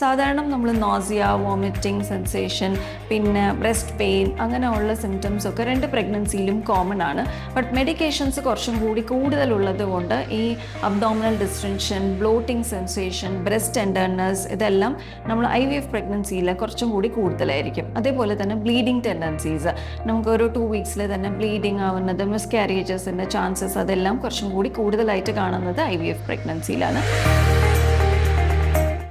സാധാരണ നമ്മൾ nausea vomiting sensation പിന്നെ ബ്രസ്റ്റ് പെയിൻ അങ്ങനെയുള്ള സിംറ്റംസ് ഒക്കെ രണ്ട് പ്രഗ്നൻസിയിലും കോമൺ ആണ്. ബട്ട് മെഡിക്കേഷൻസ് കുറച്ചും കൂടി കൂടുതലുള്ളത് കൊണ്ട് ഈ abdominal distension bloating sensation breast tenderness ഇതെല്ലാം നമ്മൾ ഐ വി എഫ് പ്രഗ്നൻസിയിൽ കുറച്ചും കൂടി കൂടുതലായിരിക്കും. അതേപോലെ തന്നെ ബ്ലീഡിങ് ടെൻഡൻസീസ് നമുക്ക് ഒരു ടു വീക്സിൽ തന്നെ ബ്ലീഡിങ് ആവുന്നത് മിസ് മിസ്കാരേജസിന്റെ ചാൻസസ് അതെല്ലാം കുറച്ചും കൂടി കൂടുതലായിട്ട് കാണുന്നത് ഐ വി എഫ് പ്രഗ്നൻസിയിലാണ്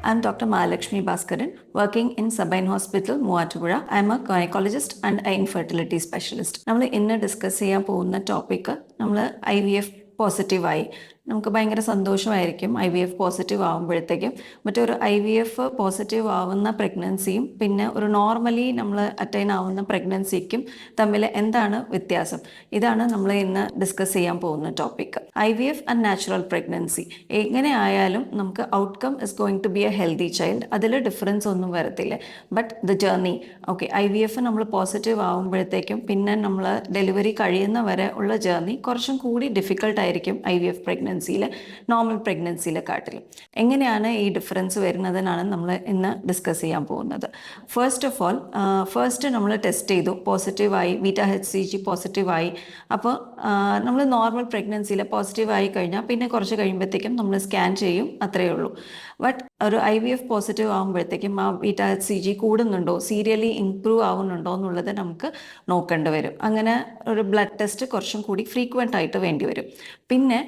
I'm Dr. Mahalakshmi Bhaskaran, working in Sabine Hospital, Muatupura. I'm a gynecologist and an infertility specialist. നമ്മൾ ഇന്ന് ഡിസ്കസ് ചെയ്യാൻ പോകുന്ന ടോപ്പിക്ക് നമ്മൾ ഐ വി എഫ് നമുക്ക് ഭയങ്കര സന്തോഷമായിരിക്കും. ഐ വി എഫ് പോസിറ്റീവ് ആകുമ്പോഴത്തേക്കും മറ്റൊരു ഐ വി എഫ് പോസിറ്റീവ് ആവുന്ന പ്രഗ്നൻസിയും പിന്നെ ഒരു നോർമലി നമ്മൾ അറ്റൈൻ ആവുന്ന പ്രഗ്നൻസിക്കും തമ്മിൽ എന്താണ് വ്യത്യാസം? ഇതാണ് നമ്മൾ ഇന്ന് ഡിസ്കസ് ചെയ്യാൻ പോകുന്ന topic I V F and natural pregnancy എങ്ങനെ ആയാലും നമുക്ക് outcome is going to be a healthy child അതിൽ ഡിഫറൻസ് ഒന്നും വരത്തില്ല. But the journey okay I V F നമ്മൾ പോസിറ്റീവ് ആകുമ്പോഴത്തേക്കും പിന്നെ നമ്മൾ ഡെലിവറി കഴിയുന്ന വരെ ഉള്ള ജേർണി കുറച്ചും കൂടി ഡിഫിക്കൽട്ടായിരിക്കും ഐ വി എഫ് പ്രഗ്നൻസിയിൽ നോർമൽ പ്രഗ്നൻസിയിലെ കാട്ടിലും എങ്ങനെയാണ് ഈ ഡിഫറൻസ് വരുന്നതെന്നാണ് നമ്മൾ ഇന്ന് ഡിസ്കസ് ചെയ്യാൻ പോകുന്നത്. ഫസ്റ്റ് ഓഫ് ഓൾ ഫസ്റ്റ് നമ്മൾ ടെസ്റ്റ് ചെയ്തു. പോസിറ്റീവായി ബീറ്റ എച്ച് സി ജി പോസിറ്റീവായി അപ്പോൾ നമ്മൾ നോർമൽ പ്രഗ്നൻസിയിൽ പോസിറ്റീവ് ആയി കഴിഞ്ഞാൽ പിന്നെ കുറച്ച് കഴിയുമ്പോഴത്തേക്കും നമ്മൾ സ്കാൻ ചെയ്യും അത്രയേ ഉള്ളൂ. ബട്ട് ഒരു ഐ വി എഫ് പോസിറ്റീവ് ആകുമ്പോഴത്തേക്കും ആ ബീറ്റ എച്ച് സി ജി കൂടുന്നുണ്ടോ സീരിയലി ഇംപ്രൂവ് ആവുന്നുണ്ടോ എന്നുള്ളത് നമുക്ക് നോക്കേണ്ടി വരും. അങ്ങനെ ഒരു ബ്ലഡ് ടെസ്റ്റ് കുറച്ചും കൂടി ഫ്രീക്വന്റ് ആയിട്ട് വേണ്ടി വരും. പിന്നെ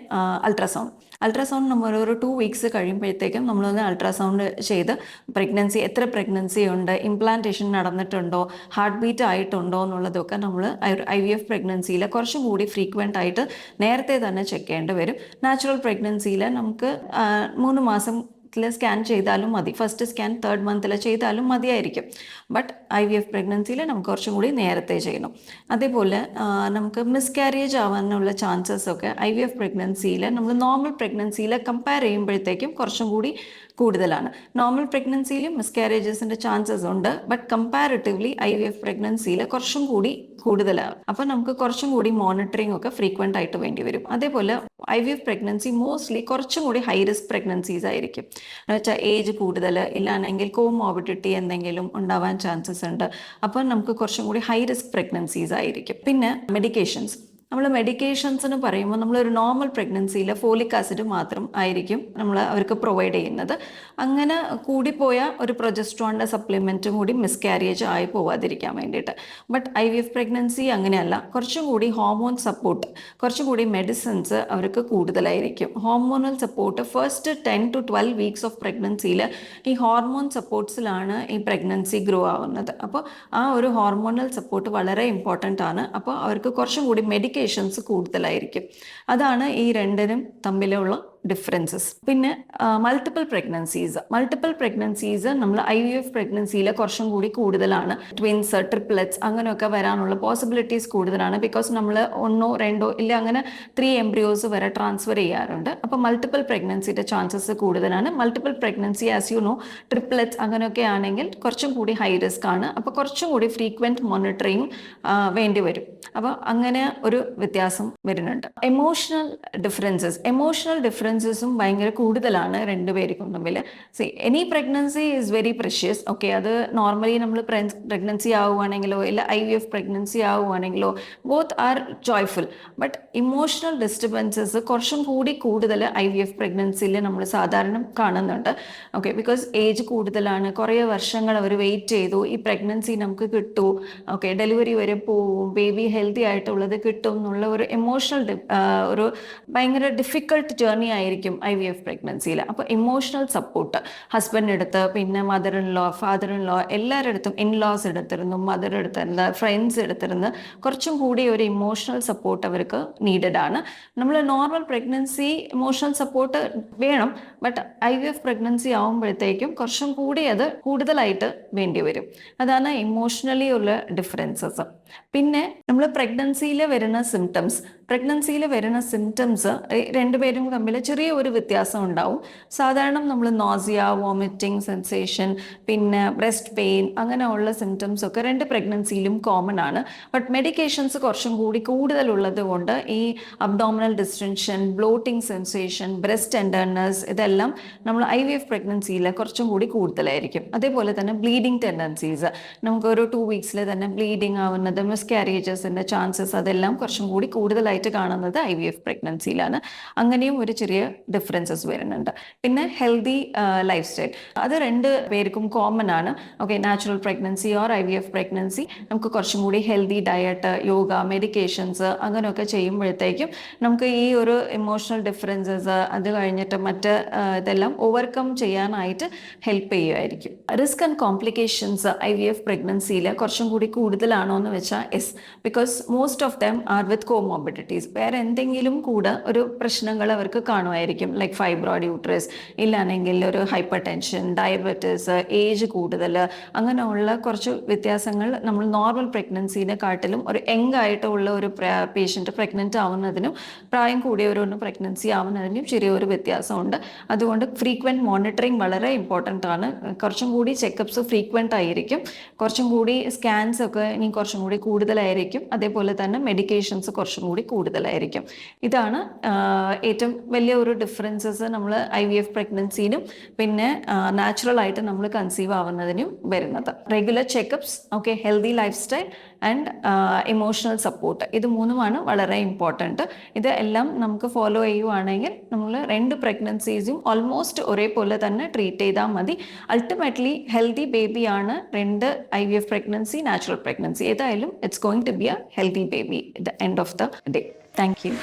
അൾട്രാസൗണ്ട് അൾട്രാസൗണ്ട് നമ്മൾ ഒരു ടു വീക്സ് കഴിയുമ്പോഴത്തേക്കും നമ്മളൊന്ന് അൾട്രാസൗണ്ട് ചെയ്ത് പ്രഗ്നൻസി എത്ര പ്രഗ്നൻസി ഉണ്ട് ഇംപ്ലാന്റേഷൻ നടന്നിട്ടുണ്ടോ ഹാർട്ട് ബീറ്റ് ആയിട്ടുണ്ടോ എന്നുള്ളതൊക്കെ നമ്മൾ ഐ വി എഫ് പ്രഗ്നൻസിയിൽ കുറച്ചും കൂടി ഫ്രീക്വന്റ് ആയിട്ട് നേരത്തെ തന്നെ ചെക്ക് ചെയ്യേണ്ടി വരും. നാച്ചുറൽ പ്രഗ്നൻസിയിൽ നമുക്ക് മൂന്ന് മാസം സ്കാൻ ചെയ്താലും മതി. ഫസ്റ്റ് സ്കാൻ തേർഡ് മന്തിൽ ചെയ്താലും മതിയായിരിക്കും. ബട്ട് ഐ വി എഫ് പ്രഗ്നൻസിയിൽ നമുക്ക് കുറച്ചും കൂടി നേരത്തെ ചെയ്യണം. അതേപോലെ നമുക്ക് മിസ്കാരേജ് ആവാനുള്ള ചാൻസസ് ഒക്കെ ഐ വി എഫ് പ്രഗ്നൻസിയിൽ നമ്മൾ നോർമൽ പ്രഗ്നൻസിയിൽ കമ്പയർ ചെയ്യുമ്പോഴത്തേക്കും കുറച്ചും കൂടി കൂടുതലാണ്. നോർമൽ പ്രഗ്നൻസിയിലും മിസ്കാരേജസിന്റെ ചാൻസസ് ഉണ്ട്. But comparatively I V F പ്രഗ്നൻസിയിൽ കുറച്ചും കൂടി കൂടുതലാണ്. അപ്പോൾ നമുക്ക് കുറച്ചും കൂടി മോണിറ്ററിംഗ് ഒക്കെ ഫ്രീക്വന്റ് ആയിട്ട് വേണ്ടി വരും. അതേപോലെ I V F pregnancy mostly കുറച്ചും കൂടി ഹൈ റിസ്ക് പ്രഗ്നൻസീസ് ആയിരിക്കും. എന്ന് വെച്ചാൽ ഏജ് കൂടുതൽ ഇല്ലാണെങ്കിൽ കോമോബിഡിറ്റി എന്തെങ്കിലും ഉണ്ടാവാൻ ചാൻസസ് ഉണ്ട്. അപ്പോൾ നമുക്ക് കുറച്ചും കൂടി ഹൈ റിസ്ക് പ്രഗ്നൻസീസ് ആയിരിക്കും. പിന്നെ മെഡിക്കേഷൻസ് നമ്മൾ മെഡിക്കേഷൻസ് എന്ന് പറയുമ്പോൾ ഒരു നോർമൽ പ്രഗ്നൻസിയിൽ ഫോളിക് ആസിഡ് മാത്രം ആയിരിക്കും നമ്മൾ അവർക്ക് പ്രൊവൈഡ് ചെയ്യുന്നത്. അങ്ങനെ കൂടിപ്പോയ ഒരു പ്രൊജസ്ട്രോണിന്റെ സപ്ലിമെന്റും കൂടി മിസ്കാരിയേജ് ആയി പോവാതിരിക്കാൻ വേണ്ടിയിട്ട്. But I V F pregnancy അങ്ങനെയല്ല. കുറച്ചും കൂടി ഹോർമോൺ സപ്പോർട്ട് കുറച്ചും കൂടി മെഡിസിൻസ് അവർക്ക് കൂടുതലായിരിക്കും. Hormonal support first ten to twelve weeks of പ്രഗ്നൻസിയിൽ ഈ ഹോർമോൺ സപ്പോർട്ട്സിലാണ് ഈ പ്രഗ്നൻസി ഗ്രോ ആവുന്നത്. അപ്പോൾ ആ ഒരു ഹോർമോണൽ സപ്പോർട്ട് വളരെ ഇമ്പോർട്ടന്റ് ആണ്. അപ്പോൾ അവർക്ക് കുറച്ചും കൂടി മെഡിക്കേഷൻസ് കൂടുതലായിരിക്കും. അതാണ് ഈ രണ്ടിനും തമ്മിലുള്ള ഡിഫറൻസസ് പിന്നെ മൾട്ടിപ്പിൾ പ്രഗ്നൻസീസ് മൾട്ടിപ്പിൾ പ്രഗ്നൻസീസ് നമ്മൾ ഐ വി എഫ് പ്രഗ്നൻസിയിൽ കുറച്ചും കൂടി കൂടുതലാണ്. ട്വിൻസ് ട്രിപ്ലെറ്റ്സ് അങ്ങനെയൊക്കെ വരാനുള്ള പോസിബിലിറ്റീസ് കൂടുതലാണ് ബിക്കോസ് നമ്മൾ ഒന്നോ രണ്ടോ ഇല്ല അങ്ങനെ ത്രീ എംബ്രിയോസ് വരെ ട്രാൻസ്ഫർ ചെയ്യാറുണ്ട്. അപ്പോൾ മൾട്ടിപ്പിൾ പ്രഗ്നൻസിയുടെ ചാൻസസ് കൂടുതലാണ്. Multiple pregnancy as you know triplets അങ്ങനെയൊക്കെ ആണെങ്കിൽ കുറച്ചും കൂടി ഹൈ റിസ്ക് ആണ്. അപ്പോൾ കുറച്ചും കൂടി ഫ്രീക്വന്റ് മോണിറ്ററിങ് വേണ്ടി വരും. അപ്പോൾ അങ്ങനെ ഒരു വ്യത്യാസം വരുന്നുണ്ട്. എമോഷണൽ ഡിഫറൻസസ് എമോഷണൽ ഡിഫറൻസസും ഭയങ്കര കൂടുതലാണ് രണ്ടുപേർക്കും തമ്മിൽ see any pregnancy is very precious okay അത് നോർമലി നമ്മൾ പ്രഗ്നൻസി ആവുകയാണെങ്കിലോ ഇല്ല I V F pregnancy ആവുകയാണെങ്കിലോ both are joyful but emotional disturbances കുറച്ചും കൂടി കൂടുതൽ ഐ വി എഫ് പ്രഗ്നൻസിയിൽ നമ്മൾ സാധാരണ കാണുന്നുണ്ട്. ഓക്കെ ബിക്കോസ് ഏജ് കൂടുതലാണ്. കുറേ വർഷങ്ങൾ അവർ വെയിറ്റ് ചെയ്തു. ഈ പ്രഗ്നൻസി നമുക്ക് കിട്ടൂ. ഓക്കെ ഡെലിവറി വരെ പോവും. ബേബി ഹെൽത്തി ആയിട്ടുള്ളത് കിട്ടും എന്നുള്ള ഒരു എമോഷണൽ ഒരു ഭയങ്കര ഡിഫിക്കൾട്ട് ജേർണി ആയിരിക്കും ഐ വി എഫ് പ്രഗ്നൻസിയിൽ അപ്പോൾ ഇമോഷണൽ സപ്പോർട്ട് ഹസ്ബൻഡ് അടുത്ത് പിന്നെ mother in law father in law അടുത്തും ഇൻ ലോസ് എടുത്തിരുന്നു മദർ എടുത്തിരുന്ന് ഫ്രണ്ട്സ് എടുത്തിരുന്ന് കുറച്ചും കൂടി ഒരു ഇമോഷണൽ സപ്പോർട്ട് അവർക്ക് നീഡഡ് ആണ്. നമ്മൾ നോർമൽ പ്രഗ്നൻസി ഇമോഷണൽ സപ്പോർട്ട് വേണം but I V F pregnancy ആകുമ്പോഴത്തേക്കും കുറച്ചും കൂടി അത് കൂടുതലായിട്ട് വേണ്ടി വരും. അതാണ് ഇമോഷണലി ഉള്ള ഡിഫറൻസസ് പിന്നെ നമ്മൾ പ്രഗ്നൻസിയിൽ വരുന്ന സിംറ്റംസ് പ്രഗ്നൻസിയിൽ വരുന്ന സിംറ്റംസ് രണ്ടുപേരും തമ്മിൽ ചെറിയ ഒരു വ്യത്യാസം ഉണ്ടാവും. സാധാരണ നമ്മൾ നോസിയ വോമിറ്റിംഗ് സെൻസേഷൻ പിന്നെ ബ്രസ്റ്റ് പെയിൻ അങ്ങനെയുള്ള സിംറ്റംസ് ഒക്കെ രണ്ട് പ്രഗ്നൻസിയിലും കോമൺ ആണ്. ബട്ട് മെഡിക്കേഷൻസ് കുറച്ചും കൂടി കൂടുതലുള്ളത് കൊണ്ട് ഈ abdominal distension bloating sensation breast tenderness ഇതെല്ലാം നമ്മൾ ഐ വി എഫ് പ്രഗ്നൻസിയിൽ കുറച്ചും കൂടി കൂടുതലായിരിക്കും. അതേപോലെ തന്നെ ബ്ലീഡിങ് ടെൻഡൻസീസ് നമുക്ക് ഒരു ടു വീക്സിൽ തന്നെ ബ്ലീഡിങ് ആവുന്നത് മിസ്കാരേജസിന്റെ ചാൻസസ് അതെല്ലാം കുറച്ചും കൂടി കൂടുതലായിട്ട് കാണുന്നത് ഐ വി എഫ് പ്രഗ്നൻസിയിലാണ് അങ്ങനെയും ഒരു ചെറിയ ഡിഫറൻസസ് വരുന്നുണ്ട്. പിന്നെ ഹെൽത്തി ലൈഫ് സ്റ്റൈൽ അത് രണ്ട് പേർക്കും കോമൺ ആണ്. Okay natural pregnancy or I V F pregnancy നമുക്ക് കുറച്ചും കൂടി ഹെൽത്തി ഡയറ്റ് യോഗ മെഡിക്കേഷൻസ് അങ്ങനെയൊക്കെ ചെയ്യുമ്പോഴത്തേക്കും നമുക്ക് ഈ ഒരു ഇമോഷണൽ ഡിഫറൻസസ് അത് കഴിഞ്ഞിട്ട് മറ്റ് ഇതെല്ലാം ഓവർകം ചെയ്യാനായിട്ട് help ചെയ്യുമായിരിക്കും risk and complications I V F പ്രഗ്നൻസിയിൽ കുറച്ചും കൂടി കൂടുതലാണോ എന്ന് വെച്ചാൽ yes because most of them are with comorbidities വേറെ എന്തെങ്കിലും കൂടെ ഒരു പ്രശ്നങ്ങൾ അവർക്ക് കാണുമായിരിക്കും ലൈക്ക് ഫൈബ്രോയിഡ് യൂട്രസ് ഇല്ലാണെങ്കിൽ ഒരു ഹൈപ്പർ ടെൻഷൻ ഡയബറ്റിസ് ഏജ് കൂടുതൽ അങ്ങനെയുള്ള കുറച്ച് വ്യത്യാസങ്ങൾ നമ്മൾ നോർമൽ പ്രഗ്നൻസിനെ കാട്ടിലും ഒരു യങ് ആയിട്ടുള്ള ഒരു പേഷ്യന്റ് പ്രഗ്നന്റ് ആവുന്നതിനും പ്രായം കൂടിയവരൊന്നും പ്രഗ്നൻസി ആവുന്നതിനും ചെറിയൊരു വ്യത്യാസമുണ്ട്. അതുകൊണ്ട് ഫ്രീക്വന്റ് മോണിറ്ററിങ് വളരെ ഇമ്പോർട്ടന്റ് ആണ്. കുറച്ചും കൂടി ചെക്കപ്സ് ഫ്രീക്വന്റ് ആയിരിക്കും. കുറച്ചും കൂടി സ്കാൻസ് ഒക്കെ ഇനി കുറച്ചും കൂടി കൂടുതലായിരിക്കും. അതേപോലെ തന്നെ മെഡിക്കേഷൻസ് കുറച്ചും കൂടി കൂടുതലായിരിക്കും. ഇതാണ് ഏറ്റവും വലിയ ഒരു ഡിഫറൻസസ് നമ്മൾ ഐ വി എഫ് പ്രഗ്നൻസിനും പിന്നെ നാച്ചുറൽ ആയിട്ട് നമ്മൾ കൺസീവ് ആവുന്നതിനും വരുന്നത്. Regular checkups okay healthy life style and emotional support ഇത് മൂന്നുമാണ് വളരെ ഇമ്പോർട്ടന്റ് ഇത് എല്ലാം നമുക്ക് ഫോളോ ചെയ്യുവാണെങ്കിൽ നമ്മൾ രണ്ട് പ്രഗ്നൻസീസും ഓൾമോസ്റ്റ് ഒരേപോലെ തന്നെ ട്രീറ്റ് ചെയ്താൽ മതി. അൾട്ടിമേറ്റ്ലി ഹെൽത്തി ബേബിയാണ് രണ്ട് I V F pregnancy natural pregnancy ഏതായാലും it's going to be a healthy baby the end of the day thank you